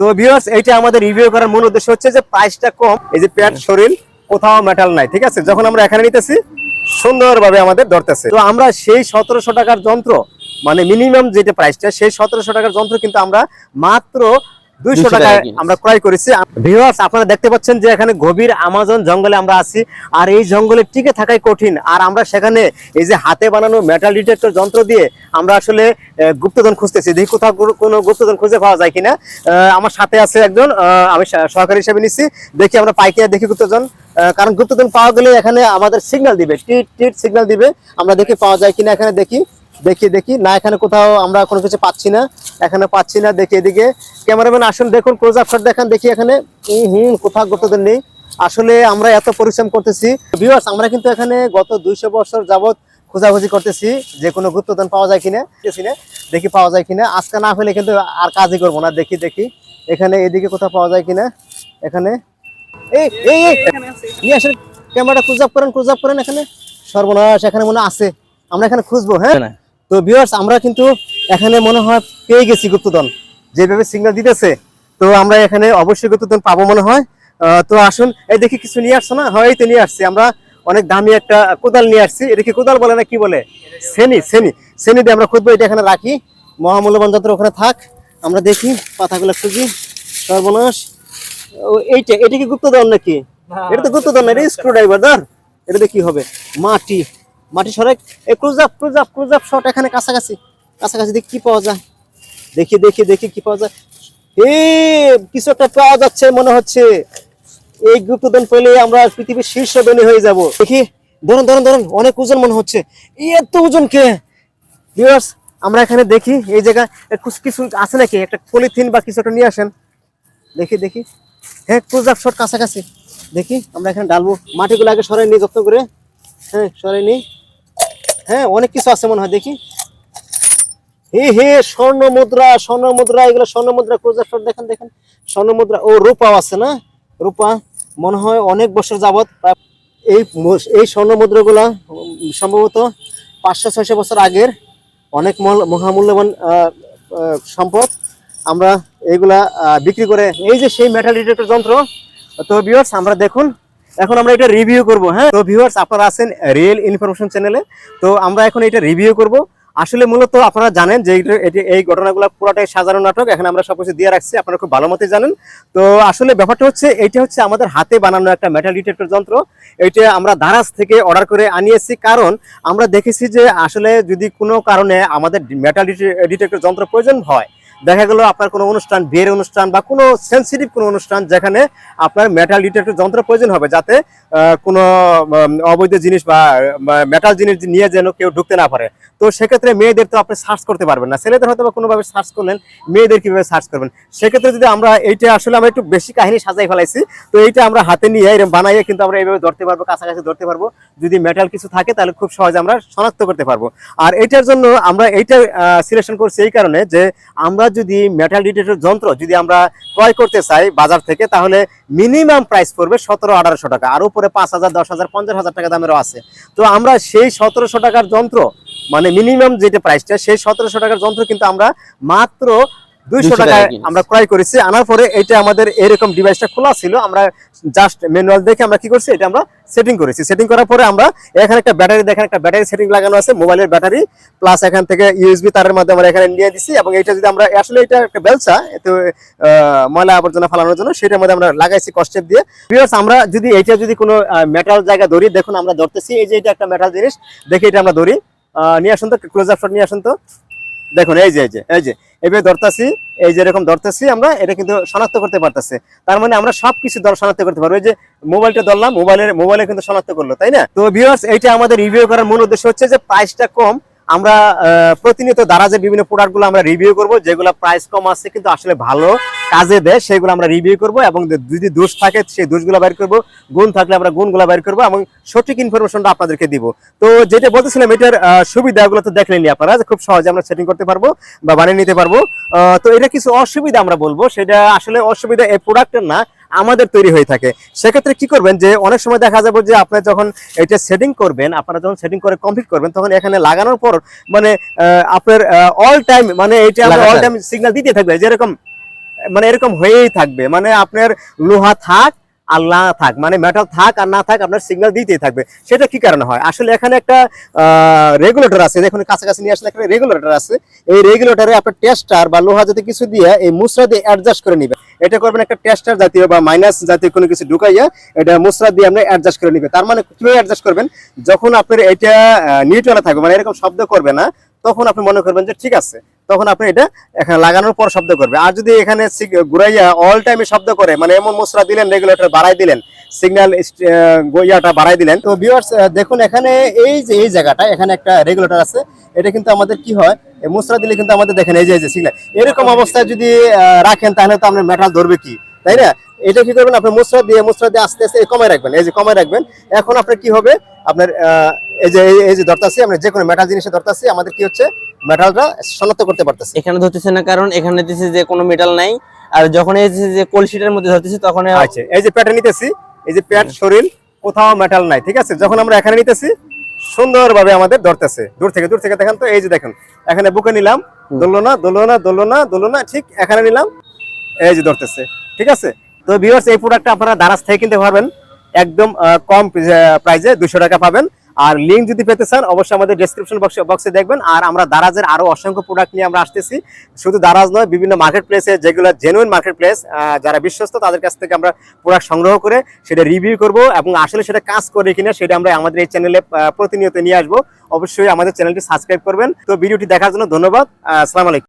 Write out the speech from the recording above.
তো ভিউয়ার্স এইটা আমাদের রিভিউ করার মূল উদ্দেশ্য হচ্ছে যে প্রাইসটা কম এই যে পেট শরীর কোথাও মেটাল নাই ঠিক আছে? যখন আমরা এখানে নিতেছি সুন্দরভাবে আমাদের ধরতেছে। তো আমরা সেই সতেরোশো টাকার যন্ত্র মানে মিনিমাম যেটা প্রাইসটা সেই সতেরোশো টাকার যন্ত্র কিন্তু আমরা মাত্র দুইশো 200 টাকায়। আমরা ক্রয় করেছি। ভিউয়ার্স আপনারা দেখতে পাচ্ছেন যে এখানে গভীর আমাজন জঙ্গলে আমরা আছি আর এই জঙ্গলে টিকে থাকাই কঠিন। আর আমরা সেখানে এই যে হাতে বানানো মেটাল ডিটেক্টর যন্ত্র দিয়ে আমরা আসলে গুপ্তধন খুঁজতেছি। দেখি কোথাও কোনো- গুপ্তধন খুঁজে পাওয়া যায় কিনা। আমার সাথে আছে একজন আমি সহকারী হিসেবে নিচ্ছি দেখি আমরা পাইকারি দেখি গুপ্তধন। কারণ গুপ্তধন পাওয়া গেলে এখানে আমাদের সিগন্যাল দিবে। টিট টিট সিগন্যাল দিবে। আমরা দেখি পাওয়া যায় কিনা এখানে দেখি। দেখি দেখি। না, এখানে কোথাও আমরা কোনো কিছু পাচ্ছি না। এখানে পাচ্ছি না, দেখি এদিকে। ক্যামেরাম্যান, আসুন, দেখুন ক্লোজ আপ শট দেখান, দেখি এখানে। হুম, কোথাও গুপ্তধন নেই। আসলে আমরা এত পরিশ্রম করতেছি। ভিউয়ার্স আমরা কিন্তু এখানে গত দুইশো বছর যাবত খোঁজাখুঁজি করতেছি যে কোনো গুপ্তধন পাওয়া যায় কিনা দেখছি না, দেখি পাওয়া যায় কিনা। আজকে না হলে কিন্তু আর কাজই করব না, দেখি দেখি। এখানে এদিকে কোথাও পাওয়া যায় কিনা, এখানে। এই এই নিয়ে আসেন, ক্যামেরাটা ক্লোজ আপ করেন ক্লোজ আপ করেন এখানে। সর্বনাশ, এখানে মনে আছে। আমরা এখানে খুঁজবো হ্যাঁ না। তো ভিউয়ার্স আমরা কিন্তু এখানে মনে হয় পেয়ে গেছি গুপ্তধন। যেভাবে সিগন্যাল দিতেছে তো আমরা এখানে অবশ্যই গুপ্তধন পাবো মনে হয়। তো আসুন এই দেখি কিছু নিয়ে আসছো না? হয় এই তো নিয়ে আসছি। আমরা অনেক দামি একটা কোদাল নিয়ে আসছি। এটা কি কোদাল বলে না কি বলে? সেনি সেনি। সেনি দিয়ে আমরা খুঁজবো এটা এখানে রাখি। মহামূল্যবান যন্ত্র ওখানে থাক। আমরা দেখি পাতাগুলো খুঁজি। সর্বনাশ। এইটা এটা কি গুপ্তধন নাকি? এটা তো গুপ্তধন না এটা স্ক্রু ড্রাইভার ধর। এটাতে কি হবে? মাটি। মাটি সরাই এই close up close up up shot এখানে কাছাকাছি। কাছাকাছি দেখি কি পাওয়া যায়। দেখি দেখি দেখি কি পাওয়া যায়। এ, কিছু একটা পাওয়া যাচ্ছে মনে হচ্ছে। এই গ্রুপ গুপ্তধন পেলে আমরা পৃথিবীর শীর্ষ ধনী হয়ে যাব। দেখি, ধরুন ধরুন ধরুন, অনেক ওজন মনে হচ্ছে। এত ওজন কে? ভিউয়ার্স আমরা এখানে দেখি, এই জায়গায় কিছু কিছু আছে নাকি? একটা পলিথিন বা কিছু একটা নিয়ে আসেন। দেখি দেখি। হ্যাঁ ক্লোজ আপ শট কাছাকাছি। দেখি, আমরা এখানে ডালবো। মাটিগুলো আগে সরাই নিই যত্ন করে। হ্যাঁ সরাই নিই হ্যাঁ অনেক কিছু আছে মনে হয়, দেখি। হে হে, স্বর্ণ মুদ্রা স্বর্ণ মুদ্রা, এগুলো স্বর্ণ মুদ্রা শট দেখেন দেখেন। স্বর্ণ মুদ্রা, ও রূপাও আছে না? রূপা, মনে হয় অনেক বছর প্রায় এই এই স্বর্ণ মুদ্রাগুলা সম্ভবত পাঁচশো, ছয়শো বছর আগের অনেক মূল- মহামূল্যবান সম্পদ আমরা এইগুলা বিক্রি করে, এই যে সেই মেটাল ডিটেক্টর যন্ত্র, তো ভিউয়ার্স আমরা দেখুন এখন আমরা এটা রিভিউ করব হ্যাঁ? তো ভিউয়ার্স আপনারা আছেন রিয়েল ইনফরমেশন চ্যানেলে তো আমরা এখন এটা রিভিউ করব। আসলে মূলত আপনারা জানেন যে এই ঘটনাগুলো পুরোটাই সাজানো নাটক, এখানে আমরা সবকিছু দিয়ে রাখছি, আপনারা খুব ভালো মতো জানেন। তো আসলে ব্যাপারটা হচ্ছে, এইটা হচ্ছে আমাদের হাতে বানানো একটা মেটাল ডিটেক্টর যন্ত্র। এটা আমরা দারাজ থেকে অর্ডার করে আনিয়েছি, কারণ আমরা দেখেছি যে আসলে যদি কোনো কারণে আমাদের মেটাল ডিটেক্টর যন্ত্র প্রয়োজন হয় দেখা গেল আপনার কোনো অনুষ্ঠান, বিয়ের অনুষ্ঠান বা কোনো সেন্সিটিভ কোনো অনুষ্ঠান যেখানে আপনার মেটাল ডিটেক্টর যন্ত্র প্রয়োজন হবে যাতে কোনো অবৈধ জিনিস বা মেটাল জিনিস নিয়ে যেন কেউ ঢুকতে না পারে। তো সেক্ষেত্রে মেয়েদের তো আপনি সার্চ করতে পারবেন না। ছেলেদের হয়তো বা কোনোভাবে সার্চ করলেন, মেয়েদের কীভাবে সার্চ করবেন? সেক্ষেত্রে যদি আমরা, এইটা আসলে আমরা একটু বেশি কাহিনী সাজাই ফেলাইছি। তো এইটা আমরা হাতে নিয়ে এরকম বানাইয়ে কিন্তু আমরা এইভাবে ধরতে পারব, কাছাকাছি ধরতে পারব। যদি মেটাল কিছু থাকে তাহলে খুব সহজে আমরা শনাক্ত করতে পারব। আর এটার জন্য আমরা এইটা সিলেকশন করছি এই কারণে যে আমরা যদি মেটাল ডিটেক্টর যন্ত্র যদি আমরা ক্রয় করতে চাই বাজার থেকে, তাহলে মিনিমাম প্রাইস পড়বে সতেরো, আঠারোশো টাকা। আর উপরে পাঁচ হাজার, দশ হাজার, পঞ্চাশ হাজার টাকা দামেরও আছে। তো আমরা সেই সতেরোশো টাকার যন্ত্র মানে মিনিমাম যেটা প্রাইসটা সেই সতেরোশো টাকার যন্ত্র কিন্তু আমরা মাত্র দুইশো 200 টাকায় আমরা ক্রয় করেছি। আনার পরে এটা আমাদের এরকম ডিভাইসটা খোলা ছিল। আমরা জাস্ট ম্যানুয়াল দেখে আমরা কি করছি এটা আমরা সেটিং করেছি। সেটিং করার পরে আমরা এখানে একটা ব্যাটারি দেখেন একটা ব্যাটারি সেটিং লাগানো আছে মোবাইলের ব্যাটারি প্লাস এখান থেকে ইউএসবি তারের মাধ্যমে আমরা এখানে নিয়ে দিছি এবং এটা যদি আমরা আসলে এটা একটা বেলসা এতে ময়লা আবর্জনা ফালানোর জন্য সেটার মধ্যে আমরা লাগাইছি কষ্টেপ দিয়ে। Viewers, আমরা যদি এইটা যদি কোনো মেটাল জায়গা ধরি দেখুন আমরা ধরতেছি এই যে এটা একটা মেটাল জিনিস দেখি এটা আমরা ধরি। নিয়ে আসুন তো ক্লোজ আপ শট নিয়ে আসুন তো। দেখুন, এই যে এই যে এই যে এইভাবে ধরতেছি, এই যে এরকম ধরতেছি আমরা, এটা কিন্তু শনাক্ত করতে পারতেছে। তার মানে আমরা সবকিছু শনাক্ত করতে পারব। এই যে মোবাইলটা ধরলাম, মোবাইলের, মোবাইলে কিন্তু শনাক্ত করল, তাই না? তো ভিউয়ার্স এইটা আমাদের রিভিউ করার মূল উদ্দেশ্য হচ্ছে যে প্রাইসটা কম আমরা প্রতিনিয়ত যে বিভিন্ন প্রোডাক্টগুলো আমরা রিভিউ করব, যেগুলো প্রাইস কম আছে কিন্তু আসলে ভালো কাজে দেয়, সেগুলো আমরা রিভিউ করব এবং যদি দোষ থাকে সেই দোষগুলো বের করব, গুণ থাকলে আমরা গুণগুলো বের করব এবং সঠিক ইনফরমেশনটা আপনাদেরকে দিব। তো যেটা বলতেছিলাম, এটার সুবিধাগুলো তো দেখলেনি আপনারা যে খুব সহজে আমরা সেটিং করতে পারব বা বানিয়ে নিতে পারব। তো এটা কিছু অসুবিধা আমরা বলব, সেটা আসলে অসুবিধা এই প্রোডাক্টের না। আমাদের তৈরি হয়ে থাকে। সেক্ষেত্রে কি করবেন যে অনেক সময় দেখা যাবে যে আপনি যখন এটা সেটিং করবেন আপনারা যখন সেটিং করে কমপ্লিট করবেন তখন এখানে লাগানোর পর মানে আপনার অল টাইম মানে এটা অল টাইম সিগন্যাল দিতে থাকবে যেরকম মানে এরকম হয়েই থাকবে। মানে আপনার লোহা থাক আর না থাক মানে মেটাল থাক আর না থাক আপনার সিগন্যাল দিতেই থাকবে। সেটা কি কারণে হয়? আসলে এখানে একটা রেগুলেটর আছে দেখুন কাছাকাছি নিয়ে আসলে এখানে রেগুলেটর আছে। এই রেগুলেটরে আপনার টেস্টার বা লোহা জাতীয় কিছু দিয়ে এই মুসরা দিয়ে অ্যাডজাস্ট করে নিবে এটা করবেন একটা টেস্টার জাতীয় বা মাইনাস জাতীয় কোনো কিছু ঢুকাইয়া এটা মুসরা দিয়ে আপনি অ্যাডজাস্ট করে নিবে তার মানে কীভাবে অ্যাডজাস্ট করবেন? যখন আপনার এটা নিউট্রালে থাকবে মানে এরকম শব্দ করবে না, তখন আপনি মনে করবেন যে ঠিক আছে তখন আপনি এটা এখানে লাগানোর পর শব্দ করবে। আর যদি এখানে ঘুরাইয়া অল টাইমে শব্দ করে মানে এমন মশলা দিলেন রেগুলেটর বাড়াই দিলেন সিগন্যাল গইয়াটা বাড়াই দিলেন তো ভিউয়ার্স দেখুন এখানে এই যে এই জায়গাটা এখানে একটা রেগুলেটর আছে এটা কিন্তু আমাদের কি হয় মুসরা দিলে কিন্তু আমাদের দেখেন এই যে এই যে সিগন্যাল এরকম অবস্থায় যদি রাখেন তাহলে তো আপনার মেটাল ধরবে কি তাই না? এটা কি করবেন আপনি মুসরা দিয়ে মুসরা দিয়ে আস্তে আস্তে কমায় রাখবেন এই যে কমায় রাখবেন এখন আপনার কি হবে আপনার আহ, এই যে এই- এই যে ধরতাছি আমরা যে কোনো মেটাল জিনিসে ধরতাছি আমাদের কি হচ্ছে মেটালটা শনাক্ত করতে পারতেছে। এখানে ধরতেছে না কারণ এখানে দিচ্ছে যে কোনো মেটাল নাই। আর যখন এই যে- কলসিটার মধ্যে ধরতেছে তখন আচ্ছা এই যে প্যাটে নিতেছি এই যে প্যাট শরীর কোথাও মেটাল নাই ঠিক আছে? যখন আমরা এখানে নিতেছি সুন্দরভাবে আমাদের ধরতেছে। দূর থেকে দূর থেকে দেখেন তো এই যে দেখেন এখানে বুকে নিলাম দোলো না দোলো না দোলো না দোলো না ঠিক এখানে নিলাম এই যে ধরতেছে ঠিক আছে? তো ভিউয়ার্স এই প্রোডাক্টটা আপনারা দারাজ থেকে কিনতে পারবেন। একদম কম প্রাইসে দুশো টাকা পাবেন। আর লিঙ্ক যদি পেতে চান, অবশ্যই আমাদের ডেসক্রিপশন বক্সে বক্সে দেখবেন। আর আমরা দারাজের আরও অসংখ্য প্রোডাক্ট নিয়ে আমরা আসতেছি। শুধু দারাজ নয়, বিভিন্ন মার্কেট প্লেসে যেগুলো জেনুইন মার্কেট প্লেস যারা বিশ্বস্ত, তাদের কাছ থেকে আমরা প্রোডাক্ট সংগ্রহ করে সেটা রিভিউ করব এবং আসলে সেটা কাজ করে কিনা সেটা আমরা আমাদের এই চ্যানেলে প্রতিনিয়ত নিয়ে আসব। অবশ্যই আমাদের চ্যানেলটি সাবস্ক্রাইব করবেন। তো ভিডিওটি দেখার জন্য ধন্যবাদ। আসসালামু আলাইকুম।